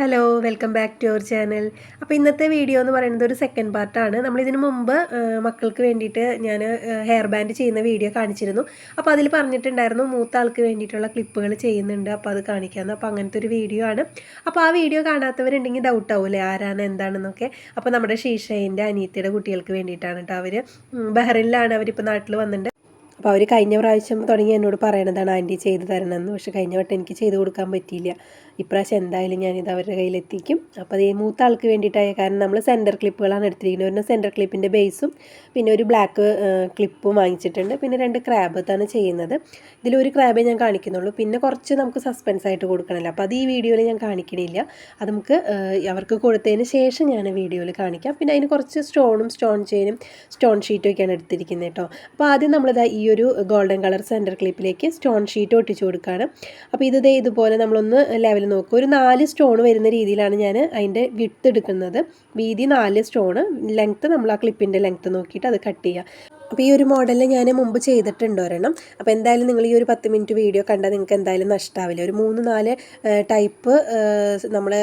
Hello welcome back to our channel അപ്പോൾ ഇന്നത്തെ video എന്ന് പറയുന്നത് ഒരു സെക്കൻഡ് പാർട്ടാണ് നമ്മളിതിന് മുമ്പ് മക്കൾക്ക് വേണ്ടിയിട്ട് ഞാൻ ഹെയർ ബാൻഡ് ചെയ്യുന്ന വീഡിയോ കാണിച്ചിരുന്നു. അപ്പോൾ അതിൽ പറഞ്ഞിട്ടുണ്ടായിരുന്നു മൂത്ത ആൾക്ക് വേണ്ടിയിട്ടുള്ള ക്ലിപ്പുകൾ ചെയ്യുന്നുണ്ട്. അപ്പോൾ അത് കാണിക്കാമെന്ന് അപ്പോൾ അങ്ങനത്തെ ഒരു വീഡിയോ ആണ്. അപ്പോൾ ആ വീഡിയോ കാണാത്തവരുണ്ടെങ്കിൽ ഡൗട്ട് ആവില്ലേ ആരാണ് എന്താണെന്നൊക്കെ. അപ്പോൾ നമ്മുടെ ഷീഷയിന്റെ അനിയത്തിയുടെ കുട്ടികൾക്ക് വേണ്ടിയിട്ടാണ് കേട്ടോ അവർ ബഹ്റിനിലാണ് അവരിപ്പോൾ നാട്ടിൽ വന്നിട്ടുണ്ട് അപ്പോൾ അവർ കഴിഞ്ഞ പ്രാവശ്യം തുടങ്ങി എന്നോട് പറയണതാണ് ആന്റി ചെയ്ത് തരണമെന്ന് പക്ഷേ കഴിഞ്ഞ വട്ടം എനിക്ക് ചെയ്ത് കൊടുക്കാൻ പറ്റിയില്ല. ഇപ്രാവശ്യം എന്തായാലും ഞാനിത് അവരുടെ കയ്യിലെത്തിക്കും. അപ്പോൾ അത് മൂത്ത ആൾക്ക് വേണ്ടിയിട്ടായ കാരണം നമ്മൾ സെന്റർ ക്ലിപ്പുകളാണ് എടുത്തിരിക്കുന്നത്. ഒരു സെന്റർ ക്ലിപ്പിന്റെ ബേസും പിന്നെ ഒരു ബ്ലാക്ക് ക്ലിപ്പും വാങ്ങിച്ചിട്ടുണ്ട്. പിന്നെ രണ്ട് ക്രാബ് ആണ് ചെയ്യുന്നത്. ഇതിലൊരു ക്രാബേ ഞാൻ കാണിക്കുന്നുള്ളൂ. പിന്നെ കുറച്ച് നമുക്ക് സസ്പെൻസ് ആയിട്ട് കൊടുക്കണമല്ലോ. അപ്പോൾ അത് ഈ വീഡിയോയിൽ ഞാൻ കാണിക്കണില്ല. അത് നമുക്ക് അവർക്ക് കൊടുത്തതിന് ശേഷം ഞാൻ വീഡിയോയിൽ കാണിക്കാം. പിന്നെ അതിന് കുറച്ച് സ്റ്റോണും സ്റ്റോൺ ചെയിനും സ്റ്റോൺ ഷീറ്റും ഒക്കെയാണ് എടുത്തിരിക്കുന്നത് കേട്ടോ. അപ്പോൾ ആദ്യം നമ്മളിതാ ഈ ഒരു ഗോൾഡൻ കളർ സെന്റർ ക്ലിപ്പിലേക്ക് സ്റ്റോൺ ഷീറ്റ് ഒട്ടിച്ചു കൊടുക്കുകയാണ്. അപ്പോൾ ഇത് ഇതുപോലെ നമ്മളൊന്ന് ലെവൽ നോക്കുക. ഒരു നാല് സ്റ്റോൺ വരുന്ന രീതിയിലാണ് ഞാൻ അതിന്റെ വിട്ട് എടുക്കുന്നത്. വീതി നാല് സ്റ്റോണ് ലെങ്ത്ത് നമ്മൾ ആ ക്ലിപ്പിന്റെ ലെങ്ത്ത് നോക്കിയിട്ട് അത് കട്ട് ചെയ്യുക. അപ്പോൾ ഈ ഒരു മോഡലിൽ ഞാൻ മുമ്പ് ചെയ്തിട്ടുണ്ട് ഒരെണ്ണം. അപ്പോൾ എന്തായാലും നിങ്ങൾ ഈ ഒരു പത്ത് മിനിറ്റ് വീഡിയോ കണ്ടാൽ നിങ്ങൾക്ക് എന്തായാലും നഷ്ടാവില്ല. ഒരു മൂന്ന് നാല് ടൈപ്പ് നമ്മൾ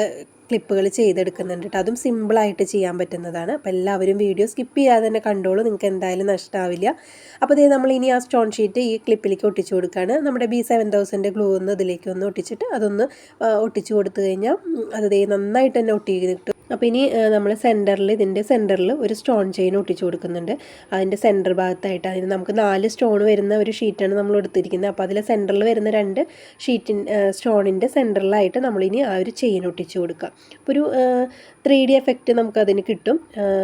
ക്ലിപ്പുകൾ ചെയ്തെടുക്കുന്നുണ്ട് കേട്ടോ അതും സിമ്പിളായിട്ട് ചെയ്യാൻ പറ്റുന്നതാണ്. അപ്പോൾ എല്ലാവരും വീഡിയോ സ്കിപ്പ് ചെയ്യാതെ തന്നെ കണ്ടോളൂ. നിങ്ങൾക്ക് എന്തായാലും നഷ്ടമാവില്ല അപ്പോൾ ഇതേ നമ്മൾ ഇനി ആ സ്റ്റോൺ ഷീറ്റ് ഈ ക്ലിപ്പിലേക്ക് ഒട്ടിച്ചു കൊടുക്കുകയാണ് നമ്മുടെ ബി സെവൻ തൗസൻഡ് ഗ്ലൂ ഒന്ന് ഇതിലേക്ക് ഒന്ന് ഒട്ടിച്ചിട്ട് അതൊന്ന് ഒട്ടിച്ചു കൊടുത്തു കഴിഞ്ഞാൽ അത് നന്നായിട്ട് തന്നെ ഒട്ടി കിട്ടും അപ്പോൾ ഇനി നമ്മൾ സെന്ററിൽ ഇതിന്റെ സെന്ററിൽ ഒരു സ്റ്റോൺ ചെയിൻ ഒട്ടിച്ചു കൊടുക്കുന്നുണ്ട്. അതിന്റെ സെന്റർ ഭാഗത്തായിട്ട് അതിന് നമുക്ക് നാല് സ്റ്റോൺ വരുന്ന ഒരു ഷീറ്റാണ് നമ്മൾ എടുത്തിരിക്കുന്നത്. അപ്പോൾ അതിലെ സെന്ററിൽ വരുന്ന രണ്ട് ഷീറ്റിൻ സ്റ്റോണിന്റെ സെന്ററിലായിട്ട് നമ്മളിനി ആ ഒരു ചെയിൻ ഒട്ടിച്ചു കൊടുക്കുക അപ്പോൾ ഒരു ത്രീ ഡി എഫക്റ്റ് നമുക്കതിന് കിട്ടും.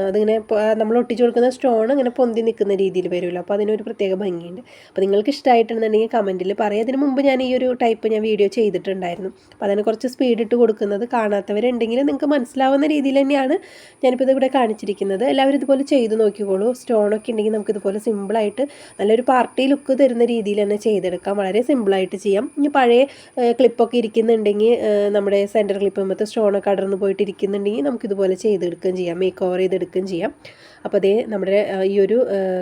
അതിങ്ങനെ നമ്മൾ ഒട്ടിച്ചു കൊടുക്കുന്ന സ്റ്റോൺ ഇങ്ങനെ പൊന്തി നിൽക്കുന്ന രീതിയിൽ വരുമല്ലോ അപ്പോൾ അതിനൊരു പ്രത്യേക ഭംഗിയുണ്ട്. അപ്പോൾ നിങ്ങൾക്ക് ഇഷ്ടമായിട്ടുണ്ടെന്നുണ്ടെങ്കിൽ കമന്റിൽ പറയാം. അതിന് മുമ്പ് ഞാൻ ഈ ഒരു ടൈപ്പ് ഞാൻ വീഡിയോ ചെയ്തിട്ടുണ്ടായിരുന്നു. അപ്പോൾ അതിനെ കുറച്ച് സ്പീഡ് ഇട്ട് കൊടുക്കുന്നത് കാണാത്തവരുണ്ടെങ്കിൽ നിങ്ങൾക്ക് മനസ്സിലാവുന്ന രീതിയിൽ തന്നെയാണ് ഞാനിപ്പോൾ ഇതിവിടെ കാണിച്ചിരിക്കുന്നത്. എല്ലാവരും ഇതുപോലെ ചെയ്ത് നോക്കിക്കോളൂ. സ്റ്റോണൊക്കെ ഉണ്ടെങ്കിൽ നമുക്ക് ഇതുപോലെ സിമ്പിളായിട്ട് നല്ലൊരു പാർട്ടി ലുക്ക് തരുന്ന രീതിയിൽ തന്നെ ചെയ്തെടുക്കാം. വളരെ സിമ്പിളായിട്ട് ചെയ്യാം. ഇനി പഴയ ക്ലിപ്പൊക്കെ ഇരിക്കുന്നുണ്ടെങ്കിൽ നമ്മുടെ സെന്റർ ക്ലിപ്പ് മൊത്തം സ്റ്റോണൊക്കെ അടർന്ന് പോയിട്ട് ഇരിക്കുന്നുണ്ടെങ്കിൽ നമുക്കിതുപോലെ ചെയ്തെടുക്കുകയും ചെയ്യാം. മേക്ക് ഓവർ ചെയ്തെടുക്കുകയും ചെയ്യാം. അപ്പോൾ അതേ നമ്മുടെ ഈ ഒരു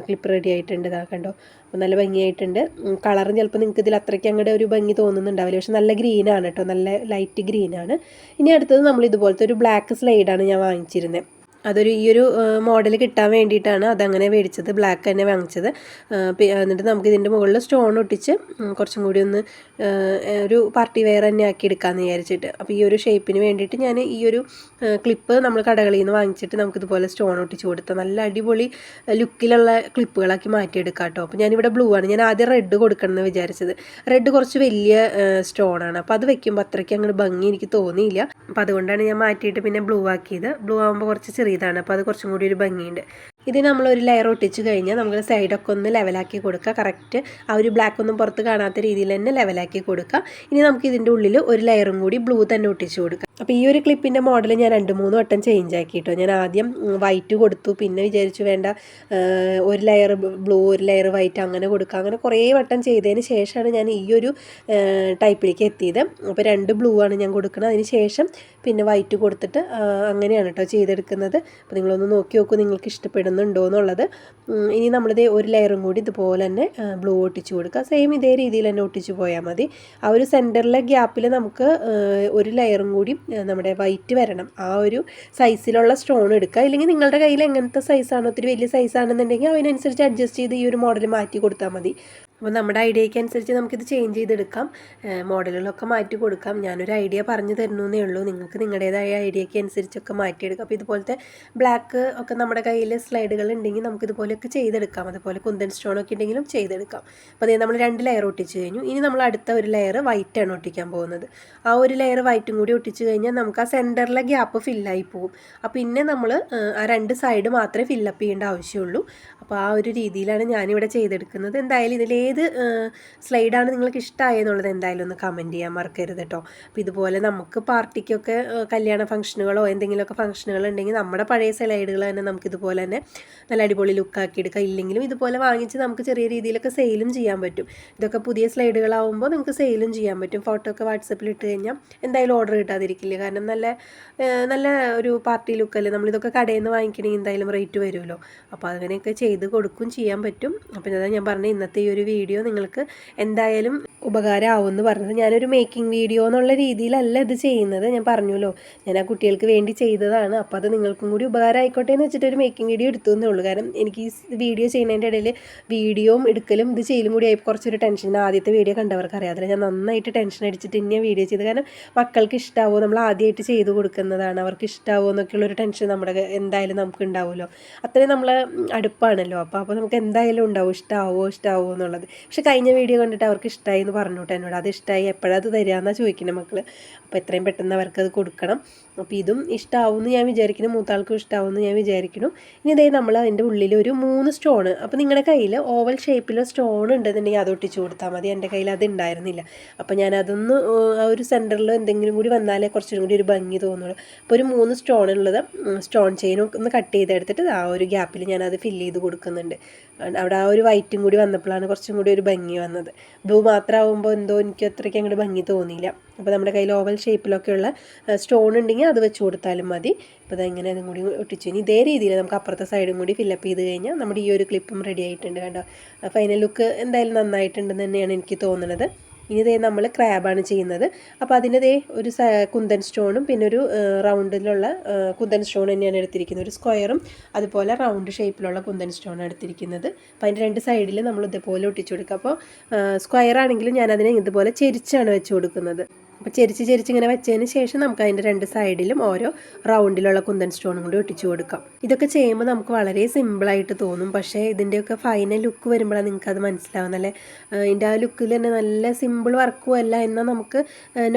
ക്ലിപ്പ് റെഡി ആയിട്ടുണ്ട്. ഇതാ കണ്ടോ? അപ്പോൾ നല്ല ഭംഗിയായിട്ടുണ്ട്. കളറും ചിലപ്പോൾ നിങ്ങൾക്ക് ഇതിൽ അത്രയ്ക്ക് അങ്ങോട്ട് ഒരു ഭംഗി തോന്നുന്നുണ്ടാവില്ല. പക്ഷെ നല്ല ഗ്രീനാണ് കേട്ടോ നല്ല ലൈറ്റ് ഗ്രീനാണ് ഇനി അടുത്തത് നമ്മൾ ഇതുപോലത്തെ ഒരു ബ്ലാക്ക് സ്ലൈഡാണ് ഞാൻ വാങ്ങിച്ചിരുന്നത് അതൊരു ഈ ഒരു മോഡൽ കിട്ടാൻ വേണ്ടിയിട്ടാണ് അതങ്ങനെ മേടിച്ചത്. ബ്ലാക്ക് തന്നെ വാങ്ങിച്ചത്. എന്നിട്ട് നമുക്ക് ഇതിന്റെ മുകളിൽ സ്റ്റോൺ ഒട്ടിച്ച് കുറച്ചും കൂടി ഒന്ന് ഒരു പാർട്ടി വെയർ തന്നെ ആക്കി എടുക്കാമെന്ന് വിചാരിച്ചിട്ട്. അപ്പോൾ ഈ ഒരു ഷേപ്പിന് വേണ്ടിയിട്ട് ഞാൻ ഈ ഒരു ക്ലിപ്പ് നമ്മൾ കടകളിൽ നിന്ന് വാങ്ങിച്ചിട്ട് നമുക്കിതുപോലെ സ്റ്റോൺ ഒട്ടിച്ച് കൊടുത്ത നല്ല അടിപൊളി ലുക്കിലുള്ള ക്ലിപ്പുകളാക്കി മാറ്റിയെടുക്കാം കേട്ടോ അപ്പോൾ ഞാനിവിടെ ബ്ലൂ ആണ്. ഞാൻ ആദ്യം റെഡ് കൊടുക്കണം എന്ന് വിചാരിച്ചത്. റെഡ് കുറച്ച് വലിയ സ്റ്റോണാണ് അപ്പോൾ അത് വെക്കുമ്പോൾ അത്രയ്ക്ക് അങ്ങോട്ട് ഭംഗി എനിക്ക് തോന്നിയില്ല. അപ്പോൾ അതുകൊണ്ടാണ് ഞാൻ മാറ്റിയിട്ട് പിന്നെ ബ്ലൂ ആക്കിയത്. ബ്ലൂ ആകുമ്പോൾ കുറച്ച് ചെറിയതാണ്. അപ്പോൾ അത് കുറച്ചും കൂടി ഒരു ഭംഗിയുണ്ട്. ഇത് നമ്മൾ ഒരു ലെയർ ഒട്ടിച്ച് കഴിഞ്ഞാൽ നമ്മൾ സൈഡൊക്കെ ഒന്ന് ലെവലാക്കി കൊടുക്കുക കറക്റ്റ് ആ ഒരു ബ്ലാക്ക് ഒന്നും പുറത്ത് കാണാത്ത രീതിയിൽ തന്നെ ലെവലാക്കി കൊടുക്കുക ഇനി നമുക്ക് ഇതിന്റെ ഉള്ളിൽ ഒരു ലെയറും കൂടി ബ്ലൂ തന്നെ ഒട്ടിച്ച് കൊടുക്കുക അപ്പോൾ ഈ ഒരു ക്ലിപ്പിന്റെ മോഡൽ ഞാൻ രണ്ട് മൂന്ന് വട്ടം ചേഞ്ച് ആക്കി കേട്ടോ ഞാൻ ആദ്യം വൈറ്റ് കൊടുത്തു. പിന്നെ വിചാരിച്ചു വേണ്ട ഒരു ലെയർ ബ്ലൂ ഒരു ലെയർ വൈറ്റ് അങ്ങനെ കൊടുക്കുക അങ്ങനെ കുറേ വട്ടം ചെയ്തതിന് ശേഷമാണ് ഞാൻ ഈ ഒരു ടൈപ്പിലേക്ക് എത്തിയത്. അപ്പോൾ രണ്ട് ബ്ലൂ ആണ് ഞാൻ കൊടുക്കുന്നത് അതിന് ശേഷം പിന്നെ വൈറ്റ് കൊടുത്തിട്ട് അങ്ങനെയാണ് കേട്ടോ ചെയ്തെടുക്കുന്നത്. അപ്പോൾ നിങ്ങളൊന്ന് നോക്കി നോക്കൂ നിങ്ങൾക്ക് ഇഷ്ടപ്പെടുന്നുണ്ടോ എന്നുള്ളത്. ഇനി നമ്മളിത് ഒരു ലെയറും കൂടി ഇതുപോലെ തന്നെ ബ്ലൂ ഒട്ടിച്ച് കൊടുക്കുക സെയിം ഇതേ രീതിയിൽ തന്നെ ഒട്ടിച്ച് പോയാൽ മതി. ആ ഒരു സെന്ററിലെ ഗ്യാപ്പിൽ നമുക്ക് ഒരു ലെയറും കൂടി നമ്മുടെ വൈറ്റ് വരണം. ആ ഒരു സൈസിലുള്ള സ്റ്റോൺ എടുക്കുക. ഇല്ലെങ്കിൽ നിങ്ങളുടെ കയ്യിൽ എങ്ങനത്തെ സൈസാണ് ഒത്തിരി വലിയ സൈസാണെന്നുണ്ടെങ്കിൽ അതിനനുസരിച്ച് അഡ്ജസ്റ്റ് ചെയ്ത് ഈ ഒരു മോഡൽ മാറ്റി കൊടുത്താൽ മതി. അപ്പോൾ നമ്മുടെ ഐഡിയയ്ക്ക് അനുസരിച്ച് നമുക്കിത് ചേഞ്ച് ചെയ്തെടുക്കാം. മോഡലുകളൊക്കെ മാറ്റി കൊടുക്കാം. ഞാനൊരു ഐഡിയ പറഞ്ഞു തരുന്നേ ഉള്ളൂ. നിങ്ങൾക്ക് നിങ്ങളുടേതായ ഐഡിയയ്ക്ക് അനുസരിച്ചൊക്കെ മാറ്റിയെടുക്കാം. അപ്പോൾ ഇതുപോലത്തെ ബ്ലാക്ക് ഒക്കെ നമ്മുടെ കയ്യിൽ സ്ലൈഡുകൾ ഉണ്ടെങ്കിൽ നമുക്ക് ഇതുപോലെയൊക്കെ ചെയ്തെടുക്കാം. അതുപോലെ കുന്തൻ സ്റ്റോൺ ഒക്കെ ഉണ്ടെങ്കിലും ചെയ്തെടുക്കാം. അപ്പോൾ അതേ നമ്മൾ രണ്ട് ലെയർ ഒട്ടിച്ച് കഴിഞ്ഞു. ഇനി നമ്മൾ അടുത്ത ഒരു ലെയർ വൈറ്റാണ് ഒട്ടിക്കാൻ പോകുന്നത്. ആ ഒരു ലെയർ വൈറ്റും കൂടി ഒട്ടിച്ച് കഴിഞ്ഞാൽ നമുക്ക് ആ സെന്ററിലെ ഗ്യാപ്പ് ഫില്ലായി പോകും. അപ്പോൾ പിന്നെ നമ്മൾ ആ രണ്ട് സൈഡ് മാത്രമേ ഫില്ലപ്പ് ചെയ്യേണ്ട ആവശ്യമുള്ളൂ. അപ്പോൾ ആ ഒരു രീതിയിലാണ് ഞാനിവിടെ ചെയ്തെടുക്കുന്നത്. എന്തായാലും ഇതിലേത് സ്ലൈഡാണ് നിങ്ങൾക്ക് ഇഷ്ടമായെന്നുള്ളത് എന്തായാലും ഒന്ന് കമന്റ് ചെയ്യാൻ മറക്കരുത് കേട്ടോ അപ്പോൾ ഇതുപോലെ നമുക്ക് പാർട്ടിക്കൊക്കെ കല്യാണ ഫംഗ്ഷനുകളോ എന്തെങ്കിലുമൊക്കെ ഫംഗ്ഷനുകൾ ഉണ്ടെങ്കിൽ നമ്മുടെ പഴയ സ്ലൈഡുകൾ തന്നെ നമുക്ക് ഇതുപോലെ തന്നെ നല്ല അടിപൊളി ലുക്കാക്കി എടുക്കാം. ഇല്ലെങ്കിലും ഇതുപോലെ വാങ്ങിച്ച് നമുക്ക് ചെറിയ രീതിയിലൊക്കെ സെയിലും ചെയ്യാൻ പറ്റും. ഇതൊക്കെ പുതിയ സ്ലൈഡുകളാവുമ്പോൾ നമുക്ക് സെയിലും ചെയ്യാൻ പറ്റും. ഫോട്ടോ ഒക്കെ വാട്സപ്പിൽ ഇട്ട് കഴിഞ്ഞാൽ എന്തായാലും ഓർഡർ കിട്ടാതിരിക്കില്ല? കാരണം നല്ല നല്ല ഒരു പാർട്ടി ലുക്കല്ലേ? നമ്മളിതൊക്കെ കടയിൽ നിന്ന് വാങ്ങിക്കണമെങ്കിൽ എന്തായാലും റേറ്റ് വരുമല്ലോ. അപ്പോൾ അങ്ങനെയൊക്കെ ചെയ്ത് കൊടുക്കും ചെയ്യാൻ പറ്റും. അപ്പോൾ ഞാൻ പറഞ്ഞ ഇന്നത്തെ ഈ ഒരു വീഡിയോ നിങ്ങൾക്ക് എന്തായാലും ഉപകാരമാവുമെന്ന് പറഞ്ഞത്. ഞാനൊരു മേക്കിംഗ് വീഡിയോ എന്നുള്ള രീതിയിലല്ല ഇത് ചെയ്യുന്നത്. ഞാൻ പറഞ്ഞല്ലോ ഞാൻ ആ കുട്ടികൾക്ക് വേണ്ടി ചെയ്തതാണ്. അപ്പോൾ അത് നിങ്ങൾക്കും കൂടി ഉപകാരം ആയിക്കോട്ടെ എന്ന് വെച്ചിട്ട് ഒരു മേക്കിംഗ് വീഡിയോ എടുത്തു എന്നേ ഉള്ളൂ. കാരണം എനിക്ക് ഈ വീഡിയോ ചെയ്യുന്നതിന്റെ ഇടയിൽ വീഡിയോയും എടുക്കലും ഇത് ചെയ്യലും കൂടി ആയി കുറച്ചൊരു ടെൻഷൻ ആദ്യത്തെ വീഡിയോ കണ്ടവർക്ക് അറിയാതില്ല ഞാൻ നന്നായിട്ട് ടെൻഷൻ അടിച്ചിട്ട് ഇനി വീഡിയോ ചെയ്ത്. കാരണം മക്കൾക്ക് ഇഷ്ടമാവോ നമ്മൾ ആദ്യമായിട്ട് ചെയ്ത് കൊടുക്കുന്നതാണ്. അവർക്ക് ഇഷ്ടമാവോ എന്നൊക്കെയുള്ളൊരു ടെൻഷൻ നമ്മുടെ എന്തായാലും നമുക്ക് ഉണ്ടാവുമല്ലോ. അത്രയും നമ്മൾ അടുപ്പാണല്ലോ. അപ്പോൾ അപ്പോൾ നമുക്ക് എന്തായാലും ഉണ്ടാവും. ഇഷ്ടമാവോ ഇഷ്ടമാവോ എന്നുള്ളത്. പക്ഷേ കഴിഞ്ഞ വീഡിയോ കണ്ടിട്ട് അവർക്ക് ഇഷ്ടമായി എന്ന് പറഞ്ഞു കേട്ടോ എന്നോട്. അത് ഇഷ്ടമായി എപ്പോഴത് തരാമെന്നാണ് ചോദിക്കുന്നത് മക്കൾ അപ്പോൾ എത്രയും പെട്ടെന്ന് അവർക്കത് കൊടുക്കണം. അപ്പോൾ ഇതും ഇഷ്ടമാവുമെന്ന് ഞാൻ വിചാരിക്കുന്നു. മൂത്താൾക്കും ഇഷ്ടമാവുമെന്ന് ഞാൻ വിചാരിക്കുന്നു. ഇനി ഇതേ നമ്മൾ അതിന്റെ ഉള്ളിൽ ഒരു മൂന്ന് സ്റ്റോൺ അപ്പോൾ നിങ്ങളുടെ കയ്യിൽ ഓവൽ ഷേപ്പിലോ സ്റ്റോൺ ഉണ്ടെന്നുണ്ടെങ്കിൽ അത് ഒട്ടിച്ചു കൊടുത്താൽ മതി. എന്റെ കയ്യിൽ അത് ഉണ്ടായിരുന്നില്ല അപ്പോൾ ഞാൻ അതൊന്ന് ആ ഒരു സെന്ററിൽ എന്തെങ്കിലും കൂടി വന്നാലേ കുറച്ചും കൂടി ഒരു ഭംഗി തോന്നുള്ളൂ. അപ്പോൾ ഒരു മൂന്ന് സ്റ്റോൺ ഉള്ളത് സ്റ്റോൺ ചെയിനും ഒന്ന് കട്ട് ചെയ്തെടുത്തിട്ട് ആ ഒരു ഗ്യാപ്പിൽ ഞാനത് ഫില്ല് ചെയ്ത് കൊടുക്കുന്നുണ്ട്. അവിടെ ആ ഒരു വൈറ്റും കൂടി വന്നപ്പോഴാണ് കുറച്ചും കൂടി ഒരു ഭംഗി വന്നത്. ബ്ലൂ മാത്രമാകുമ്പോൾ എന്തോ എനിക്ക് അത്രയ്ക്ക് അങ്ങോട്ട് ഭംഗി തോന്നിയില്ല. അപ്പോൾ നമ്മുടെ കയ്യിൽ ഓവൽ ഷേപ്പിലൊക്കെയുള്ള സ്റ്റോൺ ഉണ്ടെങ്കിൽ അത് വെച്ച് കൊടുത്താലും മതി. അപ്പോൾ അതെങ്ങനെ അതും കൂടി ഒട്ടിച്ചു. ഇനി ഇതേ രീതിയിൽ നമുക്ക് അപ്പുറത്തെ സൈഡും കൂടി ഫില്ലപ്പ് ചെയ്ത് കഴിഞ്ഞാൽ നമ്മുടെ ഈ ഒരു ക്ലിപ്പും റെഡി ആയിട്ടുണ്ട് കണ്ടോ? ഫൈനൽ ലുക്ക് എന്തായാലും നന്നായിട്ടുണ്ടെന്ന് തന്നെയാണ് എനിക്ക് തോന്നുന്നത് ഇനി ഇതേ നമ്മൾ ക്രാബാണ് ചെയ്യുന്നത്. അപ്പോൾ അതിന് ദേ ഒരു കുന്തൻ സ്റ്റോണും പിന്നെ ഒരു റൗണ്ടിലുള്ള കുന്തൻ സ്റ്റോൺ തന്നെയാണ് എടുത്തിരിക്കുന്നത്. ഒരു സ്ക്വയറും അതുപോലെ റൗണ്ട് ഷേപ്പിലുള്ള കുന്തൻ സ്റ്റോണാണ് എടുത്തിരിക്കുന്നത്. അപ്പോൾ അതിന്റെ രണ്ട് സൈഡിൽ നമ്മൾ ഇതുപോലെ ഒട്ടിച്ചു കൊടുക്കുക. അപ്പോൾ സ്ക്വയർ ആണെങ്കിലും ഞാൻ അതിനെ ഇതുപോലെ ചെരിച്ചാണ് വെച്ച് കൊടുക്കുന്നത്. അപ്പോൾ ചെരിച്ച് ചെരിച്ച് ഇങ്ങനെ വെച്ചതിന് ശേഷം നമുക്ക് അതിന്റെ രണ്ട് സൈഡിലും ഓരോ റൗണ്ടിലുള്ള കുന്തൻ സ്റ്റോണും കൂടി ഒട്ടിച്ചു കൊടുക്കാം. ഇതൊക്കെ ചെയ്യുമ്പോൾ നമുക്ക് വളരെ സിമ്പിളായിട്ട് തോന്നും. പക്ഷേ ഇതിന്റെയൊക്കെ ഫൈനൽ ലുക്ക് വരുമ്പോഴാണ് നിങ്ങൾക്ക് അത് മനസ്സിലാവുന്നല്ലേ ഇതിന്റെ ആ ലുക്കിൽ തന്നെ നല്ല സിമ്പിൾ വർക്കും അല്ല എന്നാൽ നമുക്ക്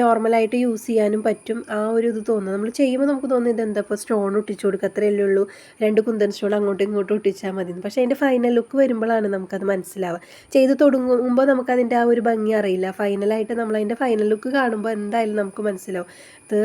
നോർമലായിട്ട് യൂസ് ചെയ്യാനും പറ്റും. ആ ഒരു ഇത് തോന്നും. നമ്മൾ ചെയ്യുമ്പോൾ നമുക്ക് തോന്നും ഇതെന്താ ഇപ്പോൾ സ്റ്റോൺ ഒട്ടിച്ചു കൊടുക്കുക അത്രയല്ലേ ഉള്ളൂ. രണ്ട് കുന്തൻ സ്റ്റോൺ അങ്ങോട്ടും ഇങ്ങോട്ടും ഒട്ടിച്ചാൽ മതി പക്ഷേ അതിന്റെ ഫൈനൽ ലുക്ക് വരുമ്പോഴാണ് നമുക്കത് മനസ്സിലാവുക. ചെയ്ത് തുടങ്ങുമ്പോൾ നമുക്കതിന്റെ ആ ഒരു ഭംഗി അറിയില്ല. ഫൈനലായിട്ട് നമ്മൾ അതിന്റെ ഫൈനൽ ലുക്ക് കാണുമ്പോൾ എന്തായാലും നമുക്ക് മനസ്സിലാവും. ഇത്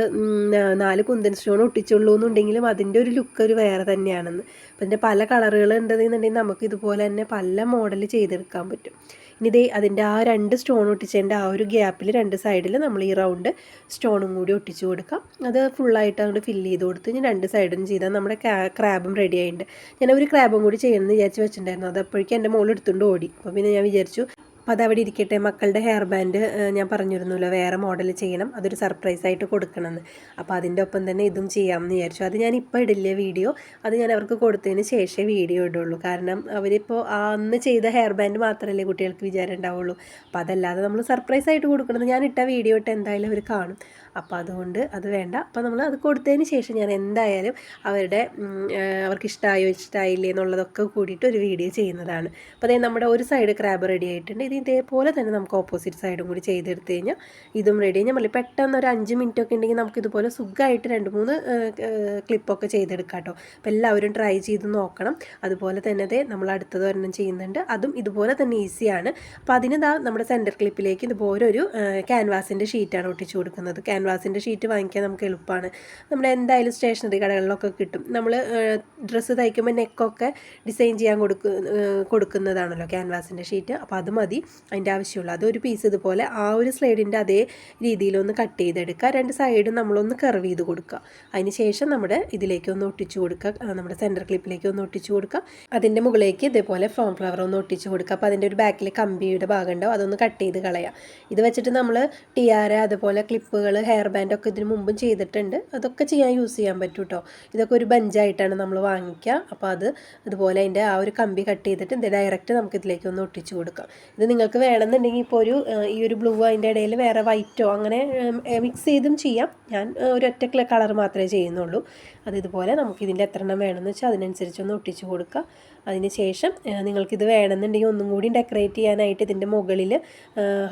നാല് കുന്തൻ സ്റ്റോൺ ഒട്ടിച്ചുള്ളൂ എന്നുണ്ടെങ്കിലും അതിന്റെ ഒരു ലുക്ക് ഒരു വേറെ തന്നെയാണെന്ന്. അപ്പം ഇതിന്റെ പല കളറുകൾ ഉണ്ടെന്നുണ്ടെങ്കിൽ നമുക്ക് ഇതുപോലെ തന്നെ പല മോഡൽ ചെയ്തെടുക്കാൻ പറ്റും. ഇനി ഇതേ അതിന്റെ ആ രണ്ട് സ്റ്റോൺ ഒട്ടിച്ചതിന്റെ ആ ഒരു ഗ്യാപ്പിൽ രണ്ട് സൈഡിൽ നമ്മൾ ഈ റൗണ്ട് സ്റ്റോണും കൂടി ഒട്ടിച്ചു കൊടുക്കാം. അത് ഫുള്ളായിട്ട് അങ്ങോട്ട് ഫില്ല് ചെയ്ത് കൊടുത്ത് ഇനി രണ്ട് സൈഡും ചെയ്താൽ നമ്മുടെ ക്രാബും റെഡി ആയിട്ടുണ്ട്. ഞാൻ ഒരു ക്രാബും കൂടി ചെയ്യണമെന്ന് വിചാരിച്ച് വെച്ചിട്ടുണ്ടായിരുന്നു. അത് അപ്പോഴേക്കും എന്റെ മോൾ എടുത്തുകൊണ്ട് ഓടി. അപ്പോൾ പിന്നെ ഞാൻ വിചാരിച്ചു അപ്പോൾ അതവിടെ ഇരിക്കട്ടെ. മക്കളുടെ ഹെയർ ബാൻഡ് ഞാൻ പറഞ്ഞിരുന്നല്ലോ വേറെ മോഡൽ ചെയ്യണം. അതൊരു സർപ്രൈസ് ആയിട്ട് കൊടുക്കണമെന്ന്. അപ്പോൾ അതിന്റെ ഒപ്പം തന്നെ ഇതും ചെയ്യാമെന്ന് വിചാരിച്ചു. അത് ഞാൻ ഇപ്പോൾ ഇടില്ല വീഡിയോ അത് ഞാൻ അവർക്ക് കൊടുത്തതിന് ശേഷമേ വീഡിയോ ഇടുള്ളൂ. കാരണം അവരിപ്പോൾ അന്ന് ചെയ്ത ഹെയർ ബാൻഡ് മാത്രമല്ലേ കുട്ടികൾക്ക് വിചാരം ഉണ്ടാവുള്ളൂ. അപ്പോൾ അതല്ലാതെ നമ്മൾ സർപ്രൈസ് ആയിട്ട് കൊടുക്കണത് ഞാൻ ഇട്ട വീഡിയോ ഇട്ട് എന്തായാലും അവർ കാണും. അപ്പോൾ അതുകൊണ്ട് അത് വേണ്ട. അപ്പോൾ നമ്മൾ അത് കൊടുത്തതിന് ശേഷം ഞാൻ എന്തായാലും അവരുടെ അവർക്ക് ഇഷ്ടമായോ ഇഷ്ടമായില്ലേ എന്നുള്ളതൊക്കെ കൂടിയിട്ട് ഒരു വീഡിയോ ചെയ്യുന്നതാണ്. അപ്പോൾ അതായത് നമ്മുടെ ഒരു സൈഡ് ക്രാബ് റെഡി ആയിട്ടുണ്ട്. ഇത് ഇതേപോലെ തന്നെ നമുക്ക് ഓപ്പോസിറ്റ് സൈഡും കൂടി ചെയ്തെടുത്ത് കഴിഞ്ഞാൽ ഇതും റെഡി ഞാൻ നമ്മൾ പെട്ടെന്ന് ഒരു അഞ്ച് മിനിറ്റ് ഒക്കെ ഉണ്ടെങ്കിൽ നമുക്ക് ഇതുപോലെ സുഖമായിട്ട് രണ്ട് മൂന്ന് ക്ലിപ്പൊക്കെ ചെയ്തെടുക്കാം കേട്ടോ. അപ്പോൾ എല്ലാവരും ട്രൈ ചെയ്ത് നോക്കണം. അതുപോലെ തന്നെ അതെ നമ്മൾ അടുത്തത് ഒരെണ്ണം ചെയ്യുന്നുണ്ട്. അതും ഇതുപോലെ തന്നെ ഈസിയാണ് അപ്പോൾ അതിന് നമ്മുടെ സെന്റർ ക്ലിപ്പിലേക്ക് ഇതുപോലെ ഒരു ക്യാൻവാസിന്റെ ഷീറ്റാണ് ഒട്ടിച്ചു കൊടുക്കുന്നത്. ക്യാൻവാസിന്റെ ഷീറ്റ് വാങ്ങിക്കാൻ നമുക്ക് എളുപ്പമാണ് നമ്മൾ എന്തായാലും സ്റ്റേഷനറി കടകളിലൊക്കെ കിട്ടും. നമ്മൾ ഡ്രസ്സ് തയ്ക്കുമ്പോൾ നെക്കൊക്കെ ഡിസൈൻ ചെയ്യാൻ കൊടുക്ക കൊടുക്കുന്നതാണല്ലോ ക്യാൻവാസിന്റെ ഷീറ്റ് അപ്പോൾ അത് മതി. അതിന്റെ ആവശ്യമുള്ളൂ. അതൊരു പീസ് ഇതുപോലെ ആ ഒരു സ്ലൈഡിന്റെ അതേ രീതിയിലൊന്ന് കട്ട് ചെയ്തെടുക്കുക. രണ്ട് സൈഡും നമ്മളൊന്ന് കർവ് ചെയ്ത് കൊടുക്കുക. അതിന് ശേഷം നമ്മുടെ ഇതിലേക്ക് ഒന്ന് ഒട്ടിച്ചു കൊടുക്കുക. നമ്മുടെ സെന്റർ ക്ലിപ്പിലേക്ക് ഒന്ന് ഒട്ടിച്ചു കൊടുക്കുക. അതിന്റെ മുകളിലേക്ക് ഇതേപോലെ ഫോം ഫ്ലവർ ഒന്ന് ഒട്ടിച്ചു കൊടുക്കുക. അപ്പോൾ അതിന്റെ ഒരു ബാക്കിൽ കമ്പിയുടെ ഭാഗം ഉണ്ടാവും. അതൊന്ന് കട്ട് ചെയ്ത് കളയാം ഇത് വെച്ചിട്ട് നമ്മൾ ടിയാര അതുപോലെ ക്ലിപ്പുകൾ ഹെയർ ബാൻഡ് ഒക്കെ ഇതിന് മുമ്പും ചെയ്തിട്ടുണ്ട്. അതൊക്കെ ചെയ്യാൻ യൂസ് ചെയ്യാൻ പറ്റും കേട്ടോ ഇതൊക്കെ ഒരു ബഞ്ചായിട്ടാണ് നമ്മൾ വാങ്ങിക്കുക അപ്പോൾ അത് അതുപോലെ അതിന്റെ ആ ഒരു കമ്പി കട്ട് ചെയ്തിട്ട് ഇത് ഡയറക്റ്റ് നമുക്ക് ഇതിലേക്ക് ഒന്ന് ഒട്ടിച്ചു കൊടുക്കാം. ഇത് നിങ്ങൾക്ക് വേണമെന്നുണ്ടെങ്കിൽ ഇപ്പോൾ ഒരു ഈ ഒരു ബ്ലൂ അതിന്റെ ഇടയിൽ വേറെ വൈറ്റോ അങ്ങനെ മിക്സ് ചെയ്തും ചെയ്യാം. ഞാൻ ഒരു ഒരൊറ്റ കളർ മാത്രമേ ചെയ്യുന്നുള്ളൂ. അത് ഇതുപോലെ നമുക്ക് ഇതിന്റെ എത്ര എണ്ണം വേണമെന്ന് വെച്ചാൽ അതിനനുസരിച്ച് ഒന്ന് ഒട്ടിച്ചു കൊടുക്കുക അതിന് ശേഷം നിങ്ങൾക്കിത് വേണമെന്നുണ്ടെങ്കിൽ ഒന്നും കൂടി ഡെക്കറേറ്റ് ചെയ്യാനായിട്ട് ഇതിന്റെ മുകളിൽ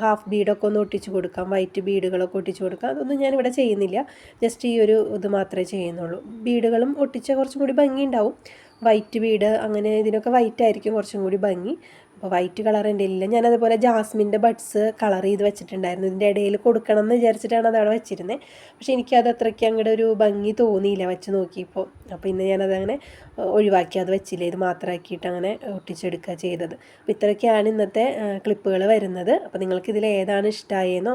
ഹാഫ് ബീഡൊക്കെ ഒന്ന് ഒട്ടിച്ചു കൊടുക്കാം. വൈറ്റ് ബീഡുകളൊക്കെ ഒട്ടിച്ചു കൊടുക്കാം. അതൊന്നും ഞാനിവിടെ ചെയ്യുന്നില്ല. ജസ്റ്റ് ഈ ഒരു ഇത് മാത്രമേ ചെയ്യുന്നുള്ളൂ. ബീഡുകളും ഒട്ടിച്ച കുറച്ചും കൂടി ഭംഗി ഉണ്ടാവും വൈറ്റ് ബീഡ് അങ്ങനെ ഇതിനൊക്കെ വൈറ്റ് ആയിരിക്കും കുറച്ചും കൂടി ഭംഗി. അപ്പോൾ വൈറ്റ് കളർ എന്റെ ഇല്ല. ഞാനതുപോലെ ജാസ്മിന്റെ ബഡ്സ് കളർ ചെയ്ത് വെച്ചിട്ടുണ്ടായിരുന്നു. ഇതിന്റെ ഇടയിൽ കൊടുക്കണം എന്ന് വിചാരിച്ചിട്ടാണ് അത് അവിടെ വെച്ചിരുന്നത് പക്ഷേ എനിക്കത് അത്രയ്ക്ക് അങ്ങോട്ട് ഒരു ഭംഗി തോന്നിയില്ല വെച്ച് നോക്കിയപ്പോൾ. അപ്പോൾ ഇന്ന് ഞാനതങ്ങനെ ഒഴിവാക്കി. അത് വെച്ചില്ല. ഇത് മാത്രമാക്കിയിട്ട് അങ്ങനെ ഒട്ടിച്ചെടുക്കുക ചെയ്തത്. അപ്പോൾ ഇത്രയൊക്കെയാണ് ഇന്നത്തെ ക്ലിപ്പുകൾ വരുന്നത്. അപ്പോൾ നിങ്ങൾക്ക് ഇതിൽ ഏതാണ് ഇഷ്ടമായെന്നോ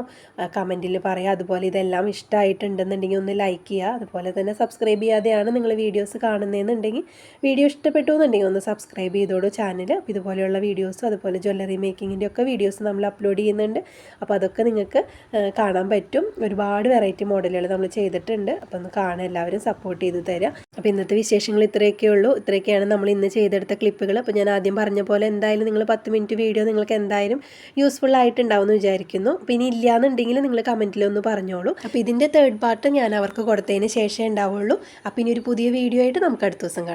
കമന്റിൽ പറയാം. അതുപോലെ ഇതെല്ലാം ഇഷ്ടമായിട്ടുണ്ടെന്നുണ്ടെങ്കിൽ ഒന്ന് ലൈക്ക് ചെയ്യുക അതുപോലെ തന്നെ സബ്സ്ക്രൈബ് ചെയ്യാതെയാണ് നിങ്ങൾ വീഡിയോസ് കാണുന്നതെന്നുണ്ടെങ്കിൽ വീഡിയോ ഇഷ്ടപ്പെട്ടു എന്നുണ്ടെങ്കിൽ ഒന്ന് സബ്സ്ക്രൈബ് ചെയ്തോളൂ ചാനൽ ഇതുപോലെയുള്ള വീഡിയോസ് വീഡിയോസും അതുപോലെ ജ്വല്ലറി മേക്കിങ്ങിന്റെ ഒക്കെ വീഡിയോസ് നമ്മൾ അപ്ലോഡ് ചെയ്യുന്നുണ്ട്. അപ്പോൾ അതൊക്കെ നിങ്ങൾക്ക് കാണാൻ പറ്റും. ഒരുപാട് വെറൈറ്റി മോഡലുകൾ നമ്മൾ ചെയ്തിട്ടുണ്ട്. അപ്പോൾ ഒന്ന് കാണാൻ എല്ലാവരും സപ്പോർട്ട് ചെയ്ത് തരാം. അപ്പോൾ ഇന്നത്തെ വിശേഷങ്ങൾ ഇത്രയൊക്കെ ഉള്ളൂ. ഇത്രയൊക്കെയാണ് നമ്മൾ ഇന്ന് ചെയ്തെടുത്ത ക്ലിപ്പുകൾ. അപ്പോൾ ഞാൻ ആദ്യം പറഞ്ഞ പോലെ എന്തായാലും നിങ്ങൾ പത്ത് മിനിറ്റ് വീഡിയോ നിങ്ങൾക്ക് എന്തായാലും യൂസ്ഫുൾ ആയിട്ടുണ്ടാവും എന്ന് വിചാരിക്കുന്നു. അപ്പോൾ ഇനി ഇല്ലയെന്നുണ്ടെങ്കിൽ നിങ്ങൾ കമന്റിലൊന്ന് പറഞ്ഞോളൂ. അപ്പോൾ ഇതിന്റെ തേർഡ് പാർട്ട് ഞാൻ അവർക്ക് കൊടുത്തതിന് ശേഷമേ ഉണ്ടാവുള്ളൂ. അപ്പോൾ ഇനി ഒരു പുതിയ വീഡിയോ ആയിട്ട് നമുക്ക് അടുത്ത ദിവസം കാണാം.